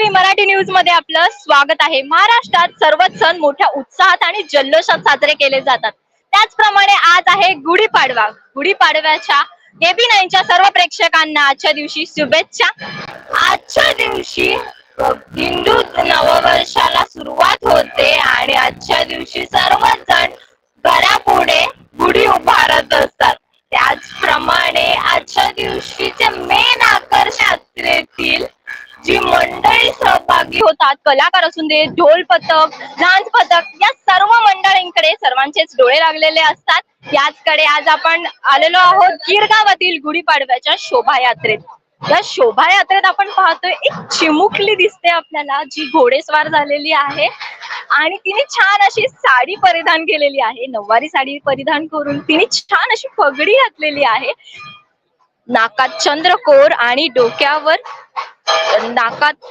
TV Marathi न्यूजमध्ये आपलं स्वागत आहे. महाराष्ट्रात सर्वच सण मोठ्या उत्साहात आणि जल्लोषात साजरे केले जातात. त्याचप्रमाणे आज आहे गुढीपाडवा गुढीपाडव्याच्या एबी नाईनच्या सर्व प्रेक्षकांना आजच्या दिवशी शुभेच्छा. आजच्या दिवशी हिंदू नववर्षाला सुरुवात होते आणि आजच्या दिवशी सर्वच जण घरापुढे गुढी उभारत असतात. त्याचप्रमाणे आजच्या दिवशीचे मेन आकर्षण यात्रेतील जी मंडळी सहभागी होतात कलाकार असून दे ढोल पथक डान्स पथक या सर्व मंडळींकडे सर्वांचेच डोळे लागलेले असतात. याचकडे आज आपण आलेलो आहोत गिरगावातील गुढीपाडव्याच्या शोभायात्रेत. या शोभायात्रेत आपण पाहतोय एक चिमुकली दिसते आपल्याला जी घोडेस्वार झालेली आहे. आणि तिने छान अशी साडी परिधान केलेली आहे. नऊवारी साडी परिधान करून तिने छान अशी पगडी घातलेली आहे. नाकात चंद्रकोर आणि डोक्यावर नाकात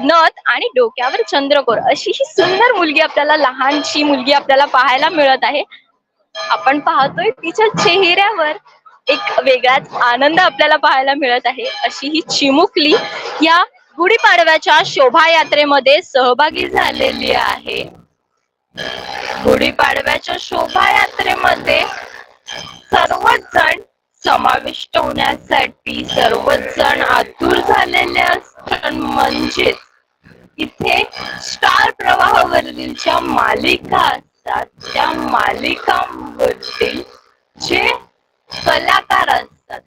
नथ आणि डोक्यावर चंद्रकोर. अशी ही सुंदर मुलगी आपल्याला लहानशी मुलगी आपल्याला पाहायला मिळत आहे. आपण पाहतोय तिच्या चेहऱ्यावर एक वेगळाच आनंद आपल्याला पाहायला मिळत आहे. अशी ही चिमुकली या गुढीपाडव्याच्या शोभायात्रेमध्ये सहभागी झालेली आहे. गुढीपाडव्याच्या शोभायात्रेमध्ये सर्वच जण समाविष्ट होण्यासाठी सर्वच जण आतुर झालेले असतात. म्हणजेच इथे स्टार प्रवाहावरील ज्या मालिका असतात. त्या मालिकांवरील जे कलाकार असतात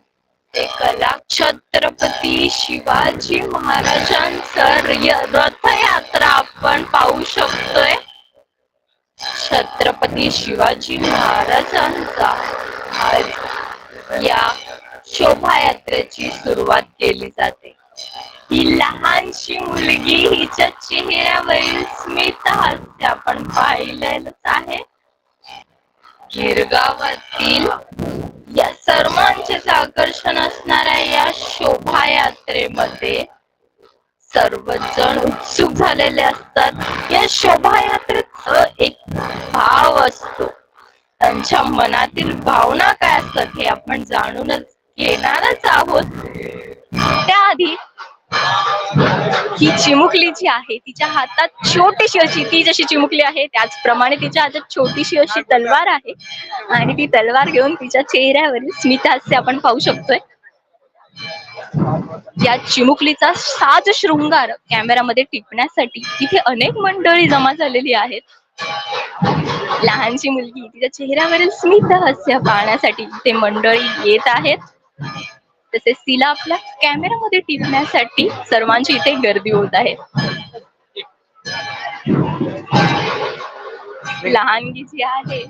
ते कला छत्रपती शिवाजी महाराजांचं रथयात्रा आपण पाहू शकतोय. छत्रपती शिवाजी महाराजांचा या शोभायात्रेची सुरुवात केली जाते. ही लहानशी मुलगी हिच्या चेहऱ्यावरील स्मित हास्य आपण पाहिलेलंच आहे. गिरगावातील या सर्वांचेच आकर्षण असणाऱ्या या शोभायात्रेमध्ये सर्वजण उत्सुक झालेले असतात. या शोभायात्रेत एक भाव असतो. त्यांच्या मनातील भावना काय असतात हे आपण जाणूनच घेणारच आहोत. त्याआधी ही चिमुकली जी आहे तिच्या हातात छोटीशी अशी ती जशी चिमुकली आहे त्याचप्रमाणे तिच्या हातात छोटीशी अशी तलवार आहे आणि ती तलवार घेऊन तिच्या चेहऱ्यावरील स्मितहास्य आपण पाहू शकतोय. या चिमुकलीचा साज शृंगार कॅमेरामध्ये टिपण्यासाठी तिथे अनेक मंडळी जमा झालेली आहेत. लहानशी मुलगी तिच्या चेहऱ्यावरील स्मित हास्य पाहण्यासाठी ते मंडळी येत आहेत. तसेच तिला आपल्या कॅमेरामध्ये टिपण्यासाठी सर्वांची इथे गर्दी होत आहे. लहानगी जी आहे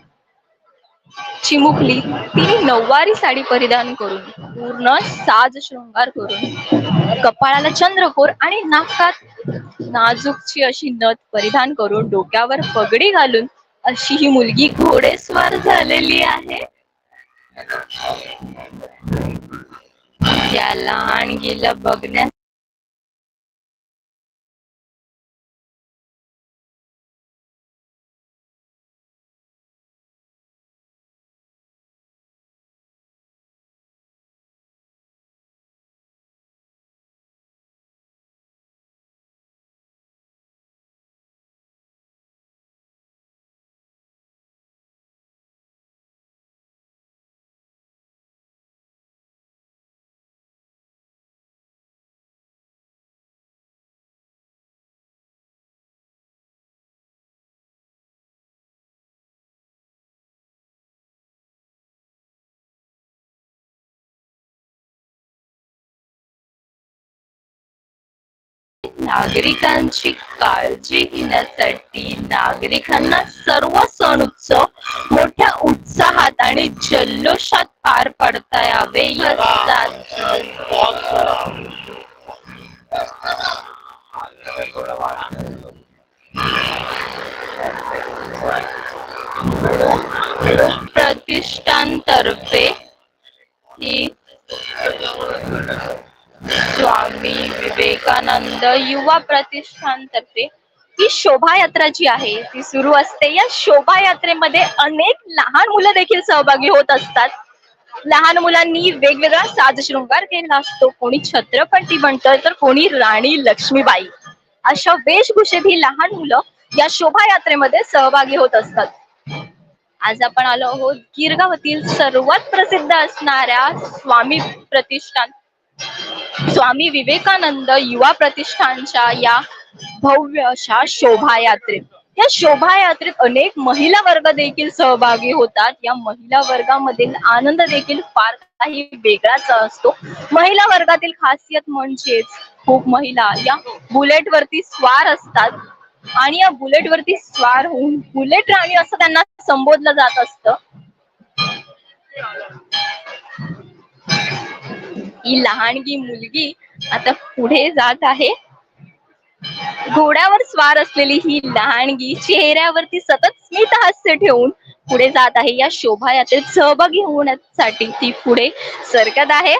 चिमुकली. तिने नऊवारी साडी परिधान करून पूर्ण साज शृंगार करून कपाळाला चंद्रकोर आणि नाकात नाजूकची अशी नथ परिधान करून डोक्यावर पगडी घालून अशी ही मुलगी घोडेस्वार झालेली आहे. या लहानगीला बघण्यास नागरिकांची काळजी घेण्यासाठी नागरिकांना सर्व सण उत्सव मोठ्या उत्साहात आणि जल्लोषात पार पडता यावे. प्रतिष्ठानतर्फे ही स्वामी विवेकानंद युवा प्रतिष्ठानतर्फे ही शोभायात्रा जी आहे ती सुरू असते. या शोभायात्रेमध्ये अनेक लहान मुलं देखील सहभागी होत असतात. लहान मुलांनी वेगवेगळा साज शृंगार केला असतो. कोणी छत्रपती बनतं तर कोणी राणी लक्ष्मीबाई. अशा वेशभूषेत ही लहान मुलं या शोभायात्रेमध्ये सहभागी होत असतात. आज आपण आलो आहोत गिरगावातील सर्वात प्रसिद्ध असणाऱ्या स्वामी प्रतिष्ठान. स्वामी विवेकानंद युवा प्रतिष्ठानच्या या भव्य अशा शोभायात्रेत. या शोभायात्रेत अनेक महिला वर्ग देखील सहभागी होतात. या महिला वर्गामधील आनंद देखील फार काही वेगळाच असतो. महिला वर्गातील खासियत म्हणजेच खूप महिला या बुलेट वरती स्वार असतात. आणि या बुलेट वरती स्वार होऊन बुलेट राणी असं त्यांना संबोधलं जात असतं. ही लहानगी मुलगी आता पुढे जात आहे. घोड्यावर स्वार असलेली ही लहानगी चेहऱ्यावरती सतत स्मित हास्य ठेवून पुढे जात आहे. या शोभायात्रेत सहभागी होण्यासाठी ती पुढे सरकत आहे.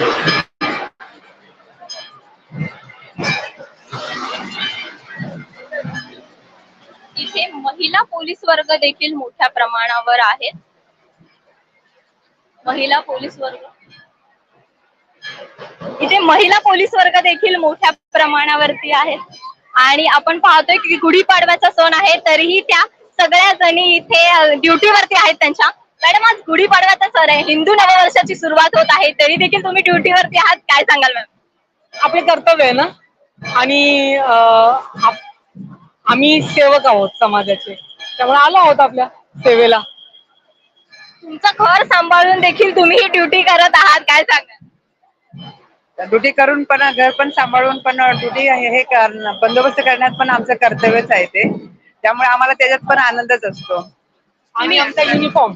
इथे महिला पोलीस वर्ग देखील मोठ्या प्रमाणावर आहेत. महिला पोलीस वर्ग. इथे महिला पोलीस वर्ग देखील मोठ्या प्रमाणावरती आहेत. आणि आपण पाहतोय की गुढीपाडव्याचा सण आहे तरीही त्या सगळ्या जणी इथे ड्युटीवरती आहेत त्यांच्या. मॅडम आज गुढीपाडव्याचा सण आहे. हिंदू नववर्षाची सुरुवात होत आहे. तरी देखील तुम्ही ड्युटीवरती आहात? काय सांगाल मॅम? आपले कर्तव्य आहे ना? आणि आम्ही सेवक आहोत समाजाचे. त्यामुळे आलो आहोत आपल्या सेवेला. तुमचं घर सांभाळून देखील तुम्ही ही ड्युटी करत आहात काय सांगाल? ड्युटी करून पण घर पण सांभाळून पण ड्युटी हे करणं बंदोबस्त करण्यात पण आमचं कर्तव्यच आहे ते. त्यामुळे आम्हाला त्याच्यात पण आनंदच असतो. आणि आमचा युनिफॉर्म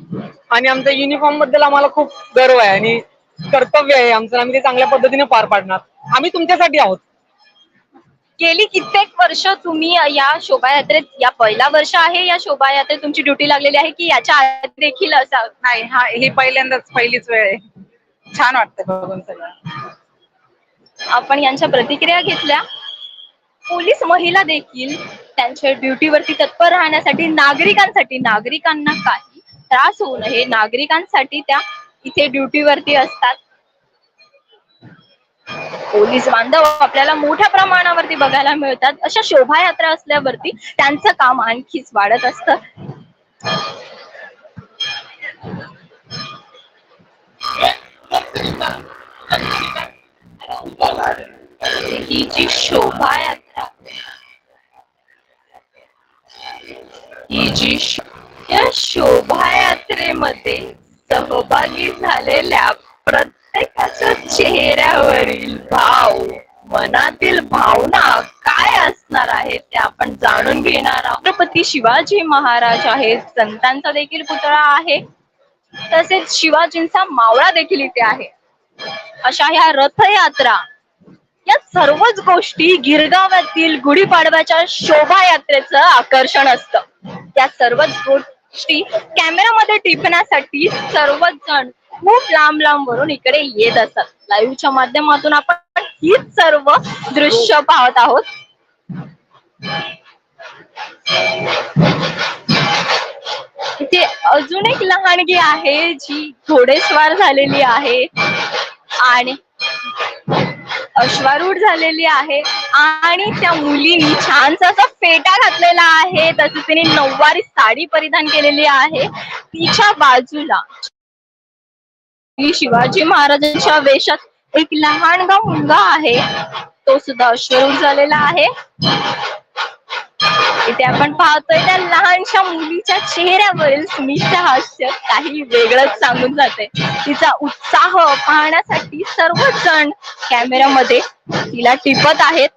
आणि आमच्या युनिफॉर्मबद्दल आम्हाला खूप गर्व आहे आणि कर्तव्य आहे आमचं. आम्ही ते चांगल्या पद्धतीने पार पाडणार. आम्ही तुमच्यासाठी आहोत. गेली कित्येक वर्ष तुम्ही या शोभायात्रेत या पहिला वर्ष आहे या शोभायात्रेत तुमची ड्युटी लागलेली आहे की याच्या आधी देखील असं? नाही हा ही पहिल्यांदाच पहिलीच वेळ आहे. छान वाटतं बघून सगळं. आपण यांच्या प्रतिक्रिया घेतल्या. पोलीस महिला देखील त्यांच्या ड्युटीवरती तत्पर राहण्यासाठी नागरिकांसाठी नागरिकांना काही त्रास होऊ नये. नागरिकांसाठी त्या इथे ड्युटीवरती असतात. पोलीस बांधव आपल्याला मोठ्या प्रमाणावरती बघायला मिळतात. अशा शोभायात्रा असल्यावरती त्यांचं काम आणखीच वाढत असतं. ही जी शोभायात्रा ही जी या शोभायात्रेमध्ये सहभागी झालेल्या चेहऱ्यावरील भाव मनातील भावना काय असणार आहेत ते आपण जाणून घेणार आहोत. छत्रपती शिवाजी महाराज आहेत संतांचा देखील पुतळा आहे. तसेच शिवाजींचा मावळा देखील इथे आहे. अशा ह्या रथयात्रा या सर्वच गोष्टी गिरगावातील गुढीपाडव्याच्या शोभायात्रेचं आकर्षण असतं. या सर्वच गोष्टी कॅमेरामध्ये टिपण्यासाठी सर्वच जण खूप लांब लांब वरून इकडे येत असतात. लाईव्हच्या माध्यमातून आपण हीच सर्व दृश्य पाहत आहोत. इथे अजून एक लहानगी आहे जी घोडेस्वार झालेली आहे आणि अश्वारूढ झालेली आहे आणि त्या मुलीनी छानसा असा फेटा घातलेला आहे. तसेच तिने नऊवारी साडी परिधान केलेली आहे. तिच्या बाजूला ही शिवाजी महाराजांच्या वेशात एक लहानगा मुलगा आहे. तो सुद्धा अश्वरूप झालेला आहे. इथे आपण पाहतोय त्या लहानशा मुलीच्या चेहऱ्यावरील स्मित हास्य काही वेगळंच सांगून जाते. तिचा उत्साह पाहण्यासाठी सर्वच जण कॅमेऱ्यामध्ये तिला टिपत आहेत.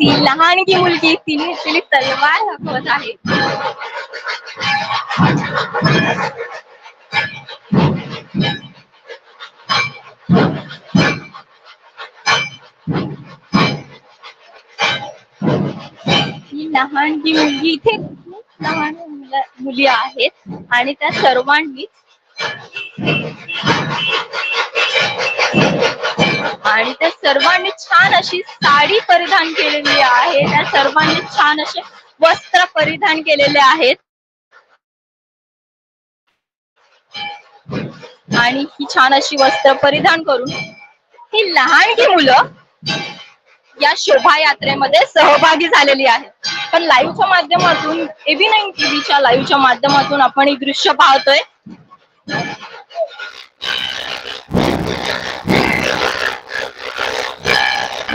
ती लहानगी मुलगी तिने तिने तलवार दाखवत आहे. ही लहानगी मुलगी इथे खूप लहान मुलं- मुली आहेत आणि त्या सर्वांनी आणि त्या सर्वांनी छान अशी साडी परिधान केलेली आहे. त्या सर्वांनी छान असे वस्त्र परिधान केलेले आहेत. आणि ही छान अशी वस्त्र परिधान करून ही लहानगी मुलं या शोभायात्रेमध्ये सहभागी झालेली आहेत. पण लाईव्हच्या माध्यमातून एबी नाईन टीव्हीच्या लाईव्हच्या माध्यमातून आपण ही दृश्य पाहतोय.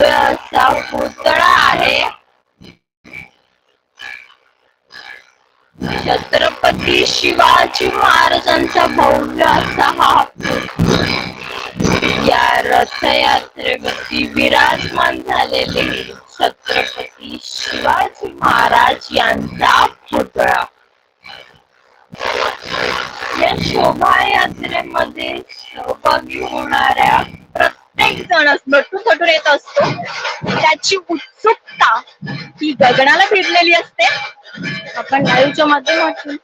असा पुतळा आहे. छत्रपती शिवाजी महाराजांचा भव्य असा हा या रथयात्रेवरती विराजमान झालेले छत्रपती शिवाजी महाराज यांचा पुतळा. या शोभायात्रेमध्ये सहभागी होणाऱ्या प्रत्येक जण नटून थटून येत असतो. त्याची उत्सुकता ही गगनाला भिडलेली असते. आपण लाईव्हच्या माध्यमातून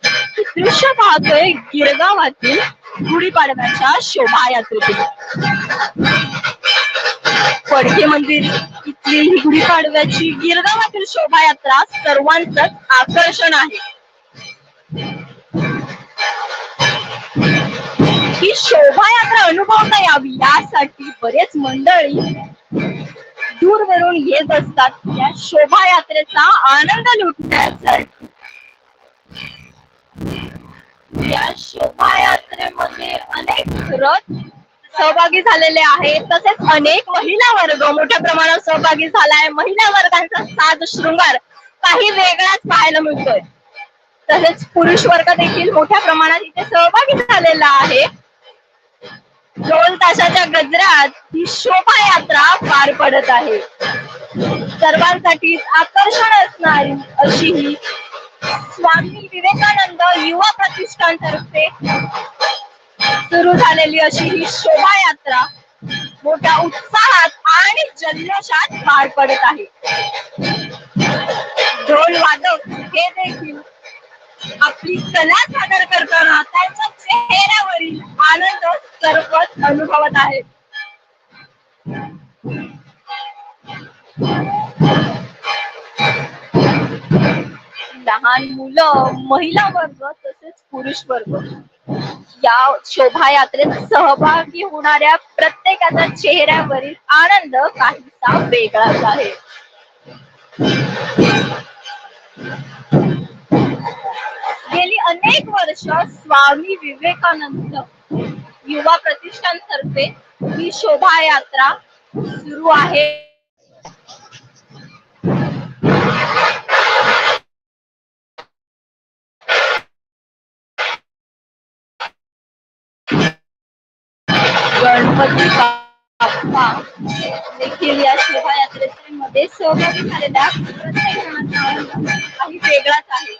दृश्य पाहतोय गिरगावातील गुढीपाडव्याच्या शोभायात्रेतील पडके मंदिर इथली ही गुढीपाडव्याची गिरगावातील शोभायात्रा सर्वांच आकर्षण आहे. ही शोभायात्रा अनुभवता यावी यासाठी बरेच मंडळी दूरवरून येत असतात. या शोभायात्रेचा आनंद लुटण्यासाठी. या शोभायात्रेमध्ये अनेक रथ सहभागी झालेले आहेत. तसेच अनेक महिला वर्ग मोठ्या प्रमाणात सहभागी झालाय. महिला वर्गांचा साज शृंगार काही वेगळाच पाहायला मिळतोय. तसेच पुरुष वर्ग देखील मोठ्या प्रमाणात इथे सहभागी झालेला आहे. ढोल ताशाच्या गजरात ही शोभायात्रा पार पडत आहे. सर्वांसाठी आकर्षण असणारी अशी ही स्वामी विवेकानंद युवा प्रतिष्ठानतर्फे सुरू झालेली अशी ही शोभायात्रा मोठ्या उत्साहात आणि जल्लोषात पार पडत आहे. ढोल वादक हे देखील आपली कला सादर करताना त्यांच्या चेहऱ्यावरील आनंद सर्वच अनुभवत आहे लहान मुलं महिला वर्ग तसेच पुरुष वर्ग. या शोभायात्रेत सहभागी होणाऱ्या प्रत्येकाच्या चेहऱ्यावरील आनंद काहीसा वेगळाच आहे. गेली अनेक वर्ष स्वामी विवेकानंद युवा प्रतिष्ठानतर्फे ही शोभायात्रा सुरू आहे. गणपती बाप्पा देखील या शोभायात्रेमध्ये सहभागी झालेल्या प्रत्येक जणांचा काही वेगळाच आहे.